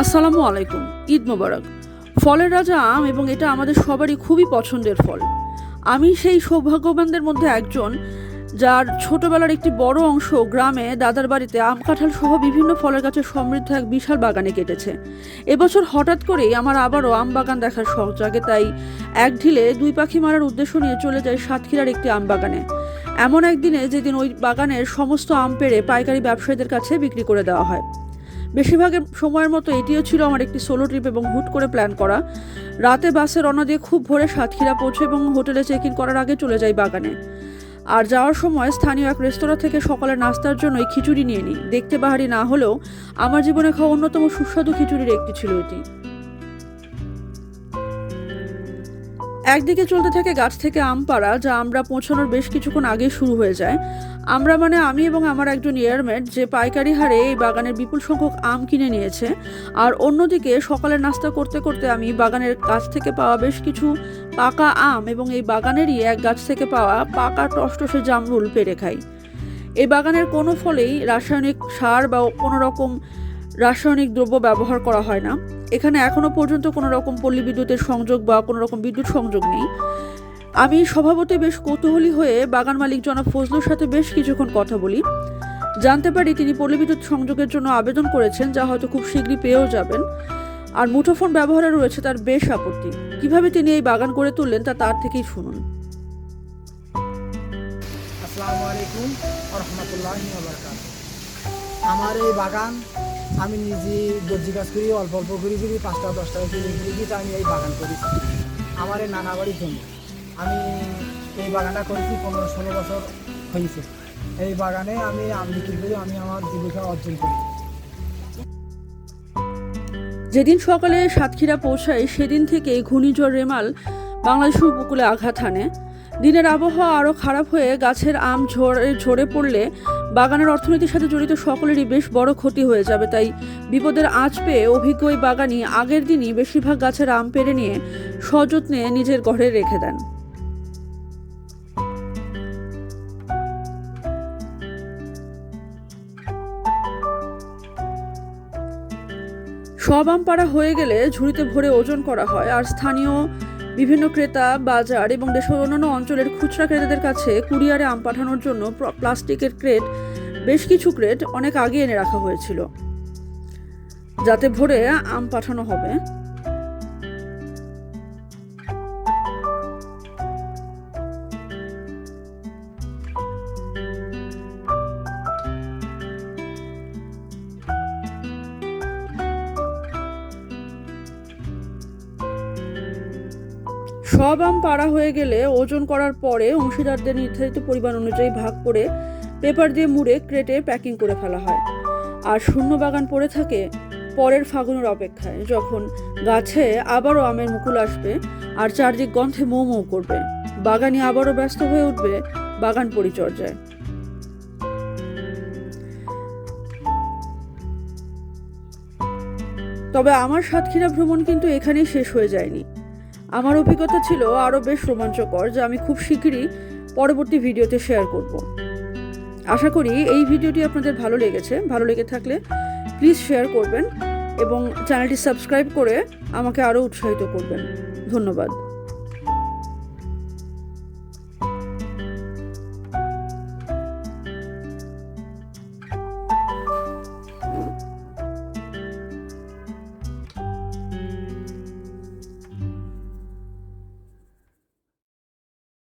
আসসালামু আলাইকুম, ঈদ মোবারক। ফলের রাজা আম এবং এটা আমাদের সবারই খুবই পছন্দের ফল। আমি সেই সৌভাগ্যবানদের মধ্যে একজন যার ছোটবেলার একটি বড় অংশ গ্রামে দাদার বাড়িতে আম কাঁঠাল সহ বিভিন্ন ফলের গাছের সমৃদ্ধ এক বিশাল বাগানে কেটেছে। এবছর হঠাৎ করেই আমার আবারও আম বাগান দেখার শখ জাগে, তাই এক ঢিলে দুই পাখি মারার উদ্দেশ্য নিয়ে চলে যায় সাতক্ষীরার একটি আম বাগানে। এমন একদিনে যেদিন ওই বাগানের সমস্ত আম পেড়ে পাইকারি ব্যবসায়ীদের কাছে বিক্রি করে দেওয়া হয়। বেশিরভাগের সময়ের মতো এটিও ছিল আমার একটি সোলো ট্রিপ এবং হুট করে প্ল্যান করা। রাতে বাসে রওনা দিয়ে খুব ভোরে সাতক্ষীরা পৌঁছে এবং হোটেলে চেক ইন করার আগে চলে যাই বাগানে। আর যাওয়ার সময় স্থানীয় এক রেস্তোরাঁ থেকে সকালে নাস্তার জন্যই খিচুড়ি নিয়ে নিই। দেখতে বাহারি না হলেও আমার জীবনে খাওয়া অন্যতম সুস্বাদু খিচুড়ির একটি ছিল এটি। একদিকে চলতে থাকে গাছ থেকে আম পাড়া, যা আমরা পৌঁছানোর বেশ কিছুক্ষণ আগে শুরু হয়ে যায়। আমরা মানে আমি এবং আমার একজন ইয়ারমেট যে পাইকারি হারে এই বাগানের বিপুল সংখ্যক আম কিনে নিয়েছে। আর অন্যদিকে সকালের নাস্তা করতে করতে আমি বাগানের গাছ থেকে পাওয়া বেশ কিছু পাকা আম এবং এই বাগানেরই এক গাছ থেকে পাওয়া পাকা টসটসে জামরুল পেরে খাই। এই বাগানের কোনো ফলেই রাসায়নিক সার বা কোনো রকম রাসায়নিক দ্রব্য ব্যবহার করা হয় না। এখানে এখনও পর্যন্ত কোনো রকম পল্লী বিদ্যুতের সংযোগ বা কোনো রকম বিদ্যুৎ সংযোগ নেই। আমি স্বভাবতই বেশ কৌতূহলী হয়ে বাগান মালিক জনাব ফজলুর সাথে বেশ কিছুক্ষণ কথা বলি। জানতে পারি তিনি পল্লী বিদ্যুৎ সংযোগের জন্য আবেদন করেছেন, যা হয়তো খুব শীঘ্রই পেয়েও যাবেন। আর মুঠোফোন ব্যবহারে রয়েছে তার বেশ আপত্তি। কীভাবে তিনি এই বাগান করে তুললেন তা তার থেকেই শুনুন। আসসালামু আলাইকুম আমার এই বাগান আমি নিজে দর্জি কাজ করি, অল্প অল্প করি করি পাঁচটা, দশটা করি কিন্তু আমি এই বাগান করেছি আমার এই নানা বাড়ির জন্য আমি এই বাগানটা করেছি পনেরো ষোলো বছর হয়েছে। এই বাগানে আমি আম বিক্রি করি, আমি আমার জীবিকা অর্জন করি। যেদিন সকালে সাতক্ষীরা পৌঁছায়, সেদিন থেকে ঘূর্ণিঝড় রেমাল বাংলাদেশের উপকূলে আঘাত হানে। দিনের আবহাওয়া আরও খারাপ হয়ে গাছের আম ঝরে ঝরে পড়লে বাগানের অর্থনীতির সাথে জড়িত সকলেরই বেশ বড় ক্ষতি হয়ে যাবে, তাই বিপদের আঁচ পেয়ে অভিজ্ঞ ওই বাগানি আগের দিনই বেশিরভাগ গাছের আম পেরে নিয়ে সযত্নে নিজের ঘরে রেখে দেন। সব আম পাড়া হয়ে গেলে ঝুড়িতে ভরে ওজন করা হয়, আর স্থানীয় বিভিন্ন ক্রেতা, বাজার এবং দেশের অন্যান্য অঞ্চলের খুচরা ক্রেতাদের কাছে কুরিয়ারে আম পাঠানোর জন্য প্লাস্টিকের ক্রেট, বেশ কিছু ক্রেট অনেক আগে এনে রাখা হয়েছিল, যাতে ভরে আম পাঠানো হবে। সব আম পাড়া হয়ে গেলে ওজন করার পরে অংশীদারদের নির্ধারিত পরিমাণ অনুযায়ী ভাগ করে পেপার দিয়ে মুড়ে ক্রেটে প্যাকিং করে ফেলা হয়। আর শূন্য বাগান পড়ে থাকে পরের ফাগুনের অপেক্ষায়, যখন গাছে আবারও আমের মুকুল আসবে আর চারদিক গন্ধে মৌ মৌ করবে। বাগানি আবারও ব্যস্ত হয়ে উঠবে বাগান পরিচর্যায়। তবে আমার সাতক্ষীরা ভ্রমণ কিন্তু এখানেই শেষ হয়ে যায়নি। আমার অভিজ্ঞতা ছিল আরও বেশ রোমাঞ্চকর, যা আমি খুব শীঘ্রই পরবর্তী ভিডিওতে শেয়ার করব। আশা করি এই ভিডিওটি আপনাদের ভালো লেগেছে। ভালো লেগে থাকলে প্লিজ শেয়ার করবেন এবং চ্যানেলটি সাবস্ক্রাইব করে আমাকে আরও উৎসাহিত করবেন। ধন্যবাদ।